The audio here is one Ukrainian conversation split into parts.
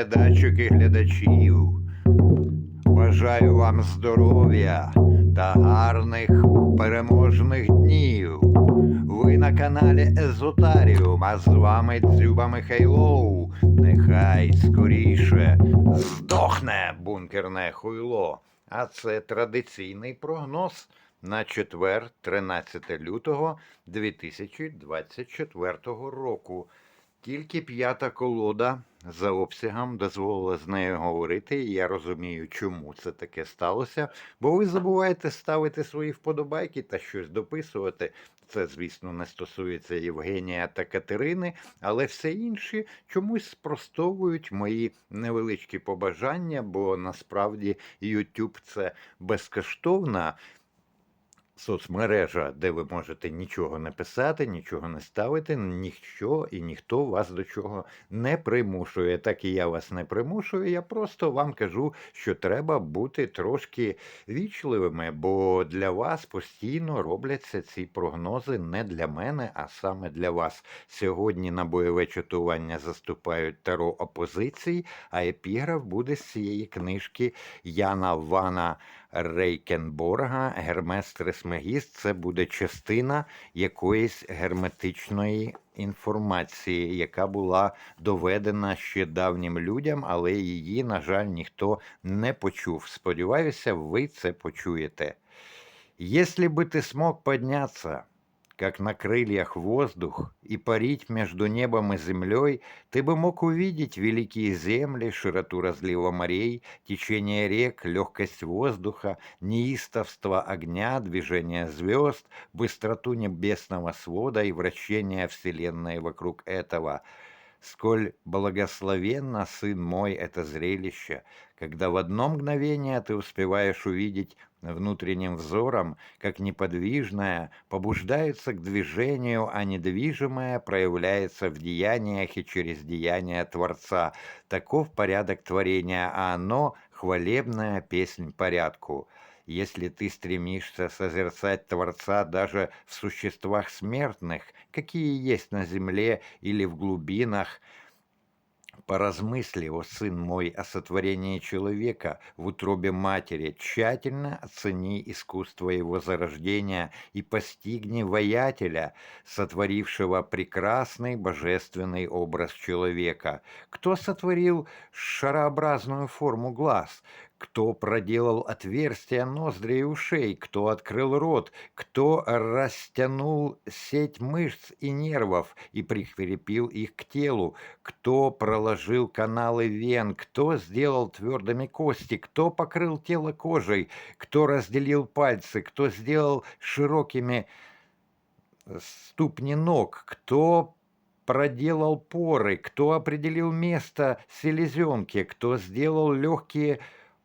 глядачок і глядачів. Бажаю вам здоров'я та гарних переможних днів. Ви на каналі Езотаріум, а з вами Дзюба Михайлов. Нехай скоріше здохне бункерне хуйло. А це традиційний прогноз на четвер, 13 лютого 2024 року. Тільки п'ята колода за обсягом дозволила з нею говорити, і я розумію, чому це таке сталося. Бо ви забуваєте ставити свої вподобайки та щось дописувати. Це, звісно, не стосується Євгенія та Катерини, але все інші чомусь спростовують мої невеличкі побажання, бо насправді YouTube це безкоштовна соцмережа, де ви можете нічого не писати, нічого не ставити, ніщо і ніхто вас до чого не примушує. Так і я вас не примушую. Я просто вам кажу, що треба бути трошки вічливими, бо для вас постійно робляться ці прогнози не для мене, а саме для вас. Сьогодні на бойове чатування заступають таро опозицій, а епіграф буде з цієї книжки Яна Вана. Рейкенборга, Гермес Трисмегіст це буде частина якоїсь герметичної інформації, яка була доведена ще давнім людям, але її, на жаль, ніхто не почув. Сподіваюся, ви це почуєте. Если бы ты смог подняться, как на крыльях воздух, и парить между небом и землей, ты бы мог увидеть великие земли, широту разлива морей, течение рек, легкость воздуха, неистовство огня, движение звезд, быстроту небесного свода и вращение Вселенной вокруг этого. Сколь благословенно, сын мой, это зрелище, когда в одно мгновение ты успеваешь увидеть внутренним взором, как неподвижное побуждается к движению, а недвижимое проявляется в деяниях и через деяния Творца. Таков порядок творения, а оно — хвалебная песнь порядку. Если ты стремишься созерцать Творца даже в существах смертных, какие есть на земле или в глубинах, Поразмысли, о сын мой, о сотворении человека в утробе матери, тщательно оцени искусство его зарождения и постигни воятеля, сотворившего прекрасный божественный образ человека. Кто сотворил шарообразную форму глаз? Кто проделал отверстия ноздрей и ушей, кто открыл рот, кто растянул сеть мышц и нервов и прикрепил их к телу, кто проложил каналы вен, кто сделал твердыми кости, кто покрыл тело кожей, кто разделил пальцы, кто сделал широкими ступни ног, кто проделал поры, кто определил место селезенки, кто сделал легкие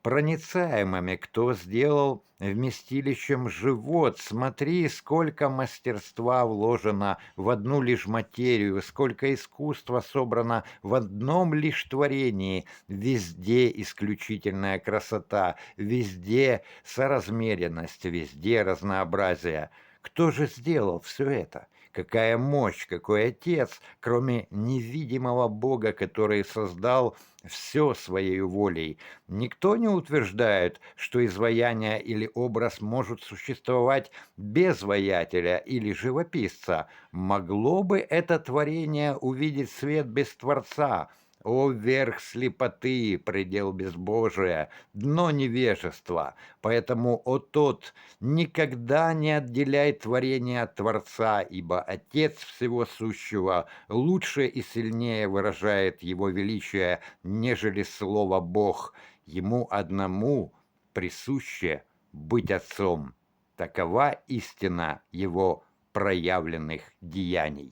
проницаемыми, кто сделал вместилищем живот. Смотри, сколько мастерства вложено в одну лишь материю, сколько искусства собрано в одном лишь творении. Везде исключительная красота, везде соразмеренность, везде разнообразие. Кто же сделал все это? Какая мощь, какой отец, кроме невидимого Бога, который создал все своей волей. Никто не утверждает, что изваяние или образ может существовать без воятеля или живописца. Могло бы это творение увидеть свет без Творца – о, верх слепоты, предел безбожия, дно невежества. Поэтому, о тот, никогда не отделяй творение от Творца, ибо Отец всего сущего лучше и сильнее выражает его величие, нежели слово Бог. Ему одному присуще быть Отцом. Такова истина его проявлених діянь.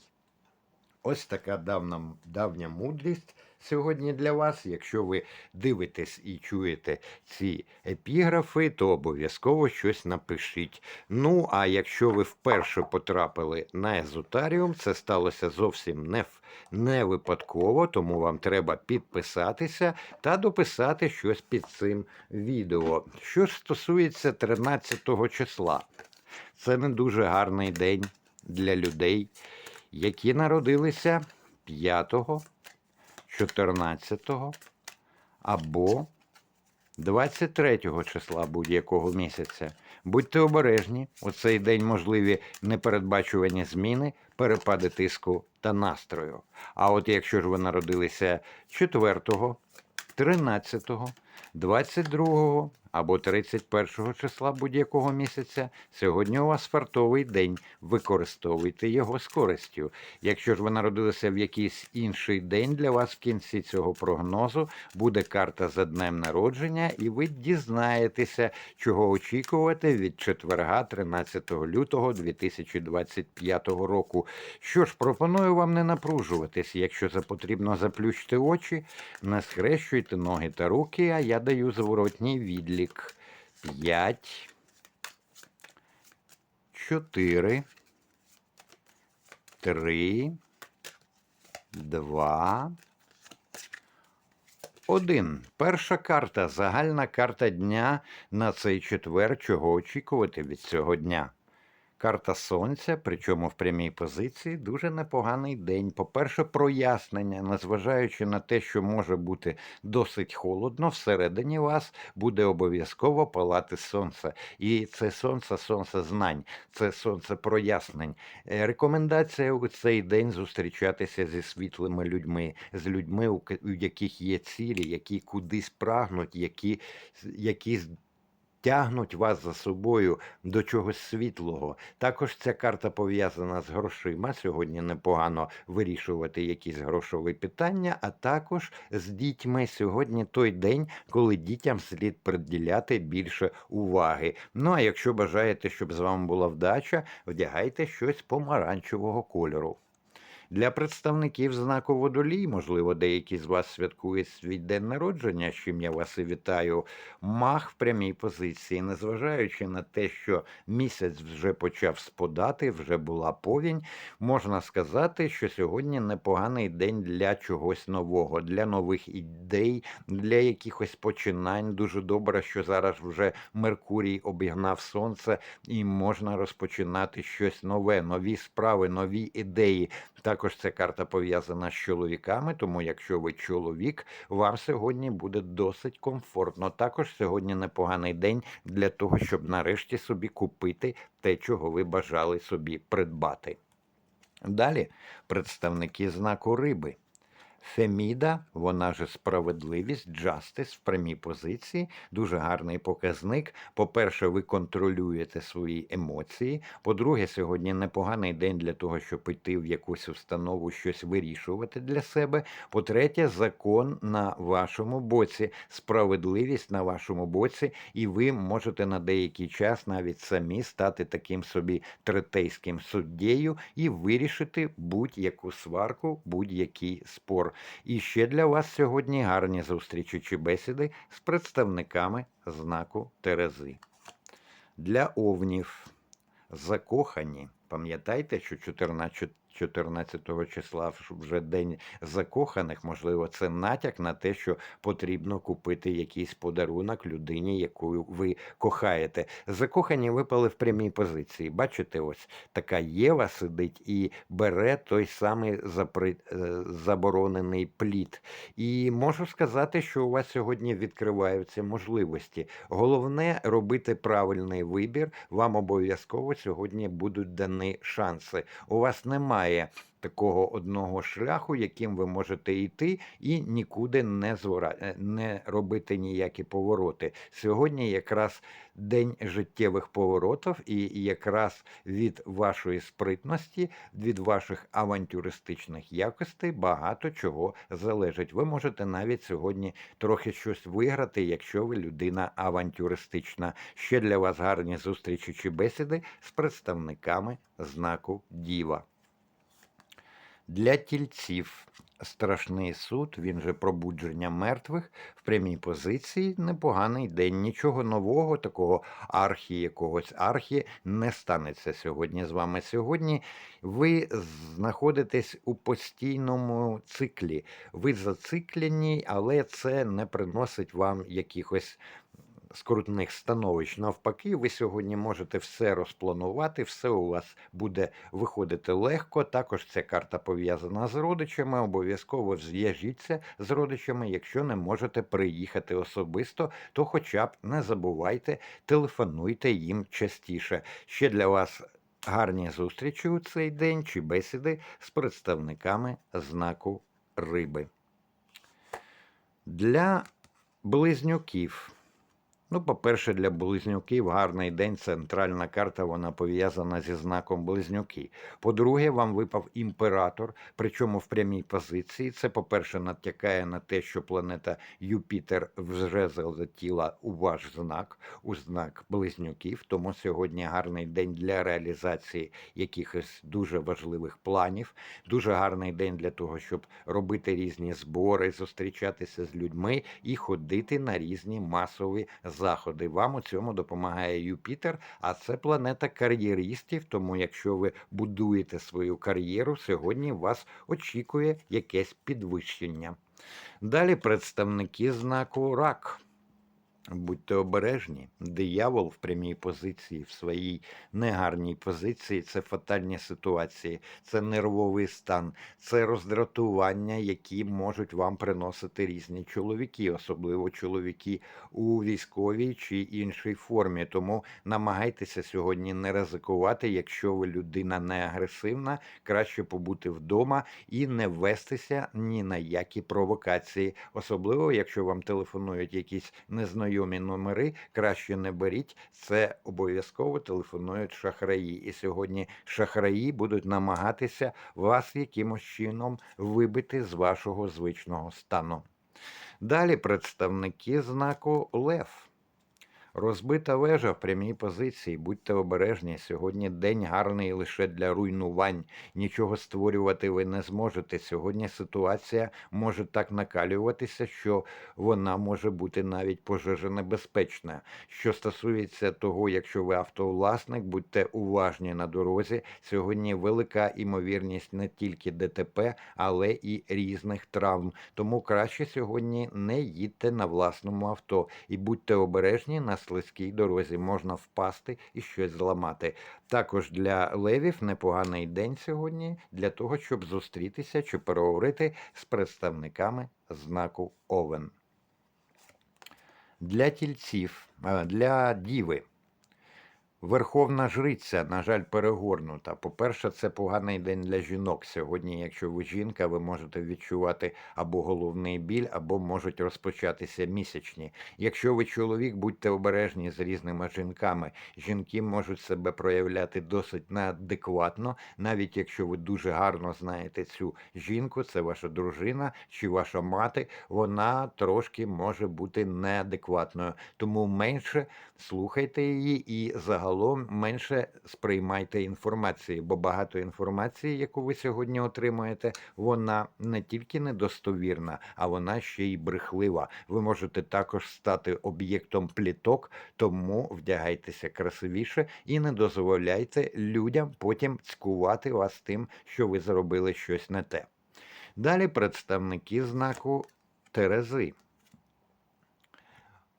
Ось така давна, давня мудрість сьогодні для вас. Якщо ви дивитесь і чуєте ці епіграфи, то обов'язково щось напишіть. Ну, а якщо ви вперше потрапили на езотаріум, це сталося зовсім не не випадково, тому вам треба підписатися та дописати щось під цим відео. Що ж стосується 13 числа, це не дуже гарний день для людей, які народилися 5 14 або 23 числа будь-якого місяця. Будьте обережні, у цей день можливі непередбачувані зміни, перепади тиску та настрою. А от якщо ж ви народилися 4, 13, 22 або 31 числа будь-якого місяця, сьогодні у вас фартовий день. Використовуйте його з користю. Якщо ж ви народилися в якийсь інший день, для вас в кінці цього прогнозу буде карта за днем народження, і ви дізнаєтеся, чого очікувати від четверга, 13 лютого 2025 року. Що ж, пропоную вам не напружуватись. Якщо потрібно, заплющте очі, не схрещуйте ноги та руки, а я даю зворотній відлік. 5, 4, 3, 2, 1. Перша карта. Загальна карта дня на цей четвер. Чого очікувати від цього дня? Карта Сонця, причому в прямій позиції, дуже непоганий день. По-перше, прояснення, незважаючи на те, що може бути досить холодно, всередині вас буде обов'язково палати сонце. І це сонце, сонце знань, це сонце прояснень. Е, Рекомендація у цей день зустрічатися зі світлими людьми, з людьми, у яких є цілі, які кудись прагнуть, які, які тягнуть вас за собою до чогось світлого. Також ця карта пов'язана з грошима. Сьогодні непогано вирішувати якісь грошові питання, а також з дітьми. Сьогодні той день, коли дітям слід приділяти більше уваги. Ну а якщо бажаєте, щоб з вами була вдача, вдягайте щось помаранчевого кольору. Для представників знаку водолій, можливо, деякі з вас святкують свій день народження, з чим я вас і вітаю. Мах в прямій позиції, незважаючи на те, що місяць вже почав спадати, вже була повінь, можна сказати, що сьогодні непоганий день для чогось нового, для нових ідей, для якихось починань. Дуже добре, що зараз вже Меркурій обігнав сонце і можна розпочинати щось нове, нові справи, нові ідеї. Також ця карта пов'язана з чоловіками, тому якщо ви чоловік, вам сьогодні буде досить комфортно. Також сьогодні непоганий день для того, щоб нарешті собі купити те, чого ви бажали собі придбати. Далі представники знаку риби. Феміда, вона же справедливість, джастис в прямій позиції, дуже гарний показник. По-перше, ви контролюєте свої емоції. По-друге, сьогодні непоганий день для того, щоб йти в якусь установу, щось вирішувати для себе. По-третє, закон на вашому боці, справедливість на вашому боці, і ви можете на деякий час навіть самі стати таким собі третейським суддєю і вирішити будь-яку сварку, будь-який спор. І ще для вас сьогодні гарні зустрічі бесіди з представниками знаку Терези. Для овнів закохані. Пам'ятайте, що 14 14 числа вже день закоханих, можливо, це натяк на те, що потрібно купити якийсь подарунок людині, яку ви кохаєте. Закохані випали в прямій позиції. Бачите, ось така Єва сидить і бере той самий запри... е, заборонений плід. І можу сказати, що у вас сьогодні відкриваються можливості. Головне робити правильний вибір. Вам обов'язково сьогодні будуть дані шанси. У вас немає такого одного шляху, яким ви можете йти, і нікуди не звора... е, не робити ніякі повороти. Сьогодні якраз день життєвих поворотів, і якраз від вашої спритності, від ваших авантюристичних якостей багато чого залежить. Ви можете навіть сьогодні трохи щось виграти, якщо ви людина авантюристична. Ще для вас гарні зустрічі чи бесіди з представниками знаку Діва. Для тільців страшний суд, він же пробудження мертвих в прямій позиції. Непоганий день. Нічого нового, такого архі, якогось архі не станеться сьогодні з вами. Сьогодні ви знаходитесь у постійному циклі. Ви зациклені, але це не приносить вам якихось скрутних становищ. Навпаки, ви сьогодні можете все розпланувати, все у вас буде виходити легко. Також ця карта пов'язана з родичами. Обов'язково зв'яжіться з родичами. Якщо не можете приїхати особисто, то хоча б не забувайте, телефонуйте їм частіше. Ще для вас гарні зустрічі у цей день чи бесіди з представниками знаку риби. Для близнюків. Ну, по-перше, для близнюків гарний день, центральна карта, вона пов'язана зі знаком близнюки. По-друге, вам випав імператор, причому в прямій позиції. Це, по-перше, натякає на те, що планета Юпітер вже залетіла у ваш знак, у знак близнюків. Тому сьогодні гарний день для реалізації якихось дуже важливих планів. Дуже гарний день для того, щоб робити різні збори, зустрічатися з людьми і ходити на різні масові заходи. Вам у цьому допомагає Юпітер, а це планета кар'єристів. Тому, якщо ви будуєте свою кар'єру, сьогодні вас очікує якесь підвищення. Далі представники знаку рак. Будьте обережні, диявол в прямій позиції, в своїй негарній позиції це фатальні ситуації, це нервовий стан, це роздратування, які можуть вам приносити різні чоловіки, особливо чоловіки у військовій чи іншій формі. Тому намагайтеся сьогодні не ризикувати, якщо ви людина не агресивна, краще побути вдома і не вестися ні на які провокації, особливо якщо вам телефонують якісь незнайомі номери, краще не беріть. Це обов'язково телефонують шахраї. І сьогодні шахраї будуть намагатися вас якимось чином вибити з вашого звичного стану. Далі представники знаку Лев. Розбита вежа в прямій позиції. Будьте обережні. Сьогодні день гарний лише для руйнувань. Нічого створювати ви не зможете. Сьогодні ситуація може так накалюватися, що вона може бути навіть пожежонебезпечна. Що стосується того, якщо ви автовласник, будьте уважні на дорозі. Сьогодні велика імовірність не тільки ДТП, але і різних травм. Тому краще сьогодні не їдьте на власному авто і будьте обережні на слизькій дорозі. Можна впасти і щось зламати. Також для левів непоганий день сьогодні для того, щоб зустрітися чи переговорити з представниками знаку Овен. Для тільців, для діви. Верховна жриця, на жаль, перегорнута. По-перше, це поганий день для жінок. Сьогодні, якщо ви жінка, ви можете відчувати або головний біль, або можуть розпочатися місячні. Якщо ви чоловік, будьте обережні з різними жінками. Жінки можуть себе проявляти досить неадекватно, навіть якщо ви дуже гарно знаєте цю жінку, це ваша дружина чи ваша мати, вона трошки може бути неадекватною. Тому менше слухайте її і загалом менше сприймайте інформації, бо багато інформації, яку ви сьогодні отримуєте, вона не тільки недостовірна, а вона ще й брехлива. Ви можете також стати об'єктом пліток, тому вдягайтеся красивіше і не дозволяйте людям потім цькувати вас тим, що ви зробили щось не те. Далі представники знаку Терези.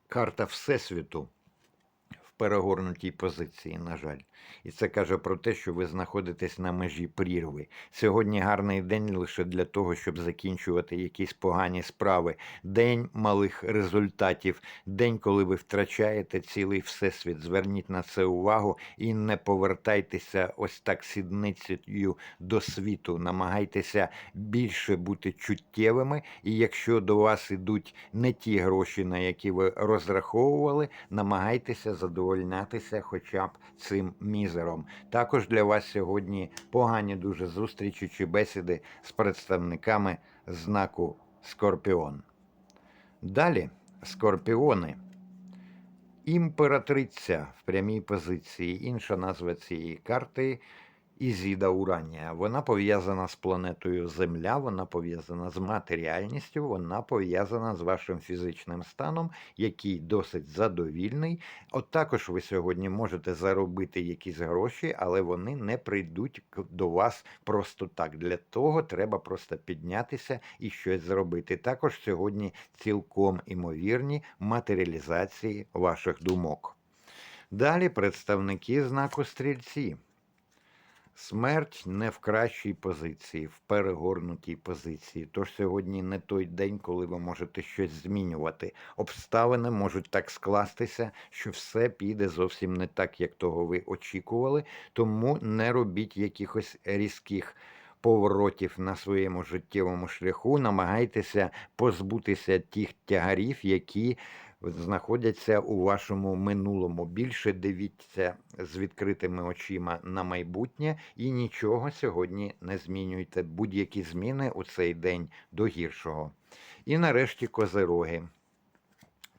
Карта Всесвіту перегорнутій позиції, на жаль. І це каже про те, що ви знаходитесь на межі прірви. Сьогодні гарний день лише для того, щоб закінчувати якісь погані справи. День малих результатів, день, коли ви втрачаєте цілий всесвіт. Зверніть на це увагу і не повертайтеся ось так сідницею до світу. Намагайтеся більше бути чуттєвими. І якщо до вас ідуть не ті гроші, на які ви розраховували, намагайтеся задовольнятися хоча б цим мізером. Також для вас сьогодні погані дуже зустрічі чи бесіди з представниками знаку Скорпіон. Далі скорпіони. Імператриця в прямій позиції. Інша назва цієї карти Ізіда Уранія. Вона пов'язана з планетою Земля, вона пов'язана з матеріальністю, вона пов'язана з вашим фізичним станом, який досить задовільний. От також ви сьогодні можете заробити якісь гроші, але вони не прийдуть до вас просто так. Для того треба просто піднятися і щось зробити. Також сьогодні цілком імовірні матеріалізації ваших думок. Далі представники знаку стрільці. Смерть не в кращій позиції, в перегорнутій позиції. Тож сьогодні не той день, коли ви можете щось змінювати. Обставини можуть так скластися, що все піде зовсім не так, як того ви очікували. Тому не робіть якихось різких поворотів на своєму життєвому шляху. Намагайтеся позбутися тих тягарів, які знаходяться у вашому минулому. Більше дивіться з відкритими очима на майбутнє і нічого сьогодні не змінюйте. Будь-які зміни у цей день до гіршого. І нарешті козероги.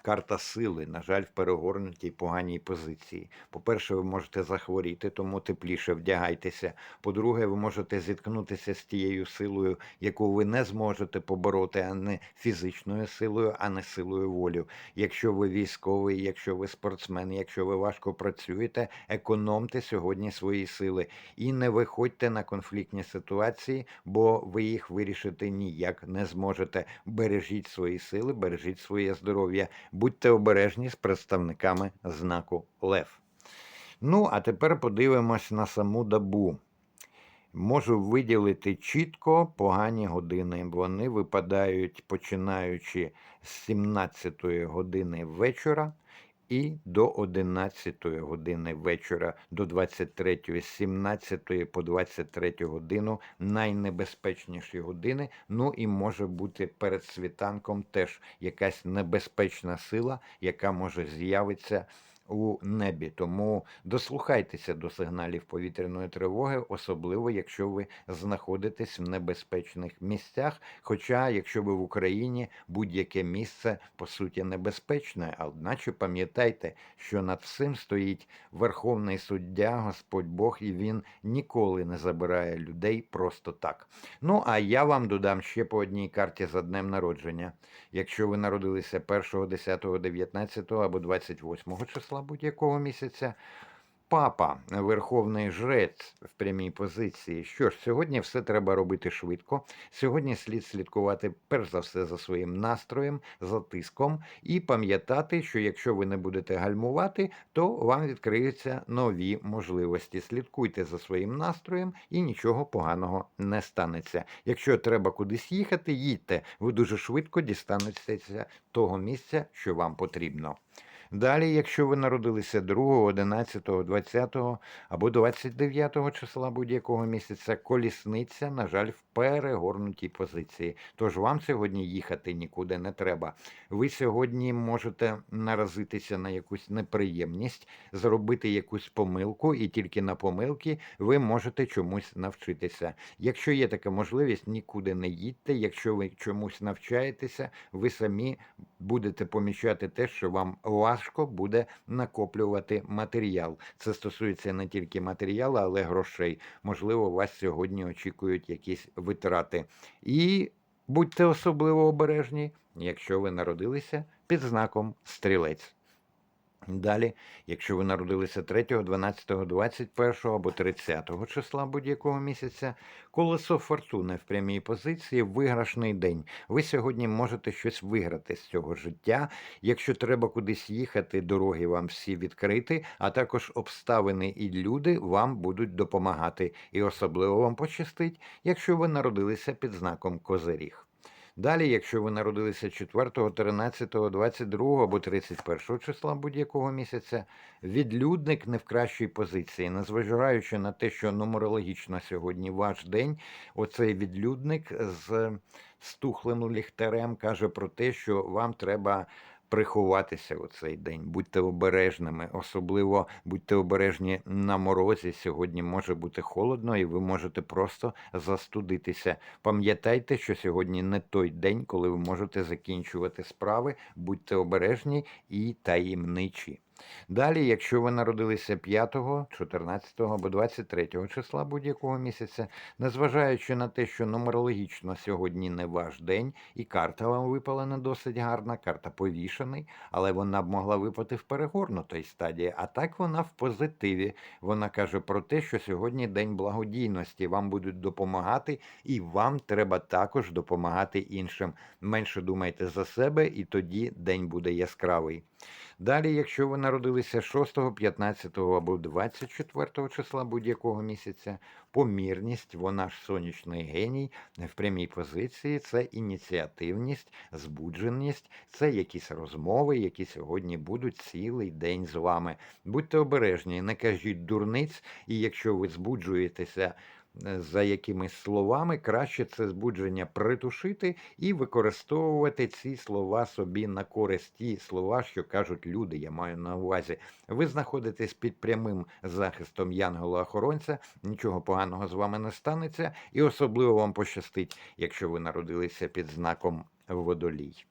Карта сили, на жаль, в перегорнутій поганій позиції. По-перше, ви можете захворіти, тому тепліше вдягайтеся. По-друге, ви можете зіткнутися з тією силою, яку ви не зможете побороти, а не фізичною силою, а не силою волі. Якщо ви військовий, якщо ви спортсмен, якщо ви важко працюєте, економте сьогодні свої сили і не виходьте на конфліктні ситуації, бо ви їх вирішити ніяк не зможете. Бережіть свої сили, бережіть своє здоров'я. Будьте обережні з представниками знаку Лев. Ну, а тепер подивимось на саму добу. Можу виділити чітко погані години. Вони випадають починаючи з 17 години вечора і до 11 години вечора, до 23, з 17 по 23 годину найнебезпечніші години. Ну і може бути перед світанком теж якась небезпечна сила, яка може з'явитися у небі. Тому дослухайтеся до сигналів повітряної тривоги, особливо якщо ви знаходитесь в небезпечних місцях. Хоча, якщо ви в Україні, будь-яке місце по суті небезпечне, одначе пам'ятайте, що над всім стоїть Верховний суддя, Господь Бог, і він ніколи не забирає людей просто так. Ну а я вам додам ще по одній карті за днем народження. Якщо ви народилися 1, 10, 19 або 28 числа будь-якого місяця, папа, верховний жрець в прямій позиції. Що ж, сьогодні все треба робити швидко. Сьогодні слід слідкувати перш за все за своїм настроєм, за тиском, і пам'ятати, що якщо ви не будете гальмувати, то вам відкриються нові можливості. Слідкуйте за своїм настроєм і нічого поганого не станеться. Якщо треба кудись їхати, їдьте. Ви дуже швидко дістанетеся того місця, що вам потрібно. Далі, якщо ви народилися 2, 11, 20 або 29 числа будь-якого місяця, колісниця, на жаль, в перегорнутій позиції. Тож вам сьогодні їхати нікуди не треба. Ви сьогодні можете наразитися на якусь неприємність, зробити якусь помилку, і тільки на помилки ви можете чомусь навчитися. Якщо є така можливість, нікуди не їдьте. Якщо ви чомусь навчаєтеся, ви самі будете помічати те, що вам важко буде накоплювати матеріал. Це стосується не тільки матеріалу, але грошей. Можливо, вас сьогодні очікують якісь витрати. І будьте особливо обережні, якщо ви народилися під знаком стрілець. Далі, якщо ви народилися 3, 12, 21 або 30 числа будь-якого місяця, колесо фортуни в прямій позиції виграшний день. Ви сьогодні можете щось виграти з цього життя. Якщо треба кудись їхати, дороги вам всі відкриті, а також обставини і люди вам будуть допомагати. І особливо вам пощастить, якщо ви народилися під знаком Козиріг. Далі, якщо ви народилися 4, 13, 22 або 31 числа будь-якого місяця, відлюдник не в кращій позиції, незважаючи на те, що нумерологічно сьогодні ваш день, оцей відлюдник з стухлим ліхтарем каже про те, що вам треба приховатися у цей день. Будьте обережними, особливо будьте обережні на морозі. Сьогодні може бути холодно, і ви можете просто застудитися. Пам'ятайте, що сьогодні не той день, коли ви можете закінчувати справи. Будьте обережні і таємничі. Далі, якщо ви народилися 5, 14 або 23 числа будь-якого місяця, незважаючи на те, що нумерологічно сьогодні не ваш день, і карта вам випала не досить гарна, карта повішений, але вона б могла випати в перегорнутій стадії. А так вона в позитиві. Вона каже про те, що сьогодні день благодійності, вам будуть допомагати, і вам треба також допомагати іншим. Менше думайте за себе, і тоді день буде яскравий. Далі, якщо ви народилися 6, 15 або 24 числа будь-якого місяця, помірність, вона ж сонячний геній в прямій позиції, це ініціативність, збудженість, це якісь розмови, які сьогодні будуть цілий день з вами. Будьте обережні, не кажіть дурниць, і якщо ви збуджуєтеся за якимись словами, краще це збудження притушити і використовувати ці слова собі на користь. Ті слова, що кажуть люди, я маю на увазі. Ви знаходитесь під прямим захистом янгола-охоронця, нічого поганого з вами не станеться, і особливо вам пощастить, якщо ви народилися під знаком водолій.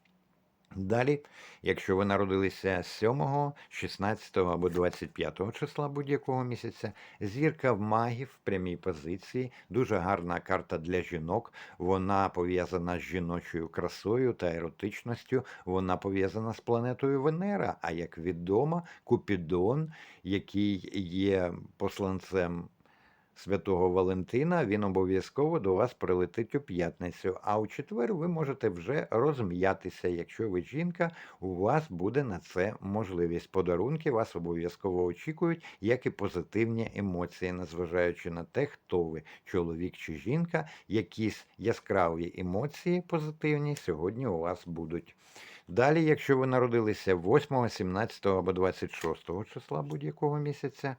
Далі, якщо ви народилися 7, 16 або 25 числа будь-якого місяця, зірка в магів в прямій позиції, дуже гарна карта для жінок. Вона пов'язана з жіночою красою та еротичністю. Вона пов'язана з планетою Венера. А як відомо, Купідон, який є посланцем Святого Валентина, він обов'язково до вас прилетить у п'ятницю. А у четвер ви можете вже розм'ятися. Якщо ви жінка, у вас буде на це можливість. Подарунки вас обов'язково очікують, як і позитивні емоції, незважаючи на те, хто ви, чоловік чи жінка, якісь яскраві емоції позитивні сьогодні у вас будуть. Далі, якщо ви народилися 8, 17 або 26 числа будь-якого місяця,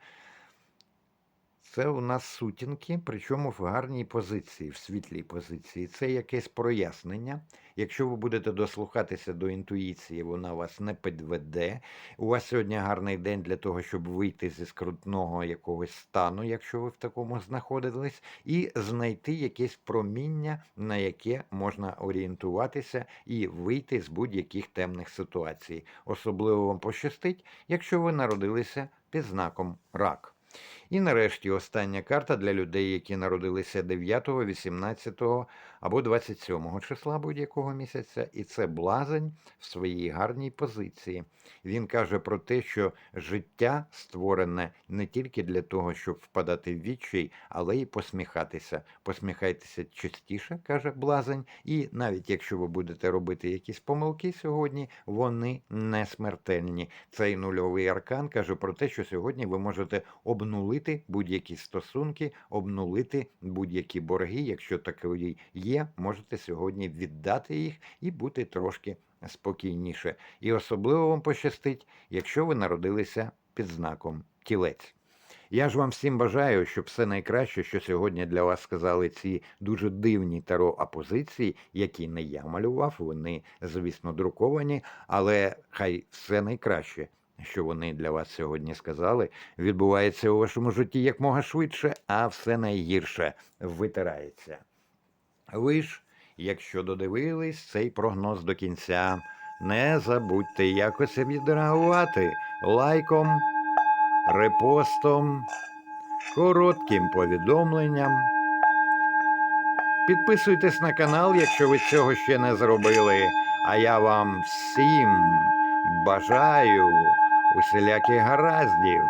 це у нас сутінки, причому в гарній позиції, в світлій позиції. Це якесь прояснення. Якщо ви будете дослухатися до інтуїції, вона вас не підведе. У вас сьогодні гарний день для того, щоб вийти зі скрутного якогось стану, якщо ви в такому знаходились, і знайти якесь проміння, на яке можна орієнтуватися і вийти з будь-яких темних ситуацій. Особливо вам пощастить, якщо ви народилися під знаком рак. І нарешті остання карта для людей, які народилися 9, 18 або 27 числа будь-якого місяця, і це блазень в своїй гарній позиції. Він каже про те, що життя створене не тільки для того, щоб впадати в відчай, але й посміхатися. Посміхайтеся частіше, каже блазень, і навіть якщо ви будете робити якісь помилки сьогодні, вони не смертельні. Цей нульовий аркан каже про те, що сьогодні ви можете обнулити будь-які стосунки, обнулити будь-які борги, якщо такі є, можете сьогодні віддати їх і бути трошки спокійніше. І особливо вам пощастить, якщо ви народилися під знаком тілець. Я ж вам всім бажаю, щоб все найкраще, що сьогодні для вас сказали ці дуже дивні таро апозиції, які не я малював, вони, звісно, друковані, але хай все найкраще, що вони для вас сьогодні сказали, відбувається у вашому житті якмога швидше, а все найгірше витирається. Ви ж, якщо додивились цей прогноз до кінця, не забудьте якось відреагувати лайком, репостом, коротким повідомленням. Підписуйтесь на канал, якщо ви цього ще не зробили. А я вам всім бажаю усіляких гараздів.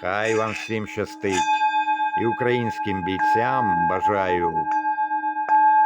Хай вам всім щастить. І українським бійцям бажаю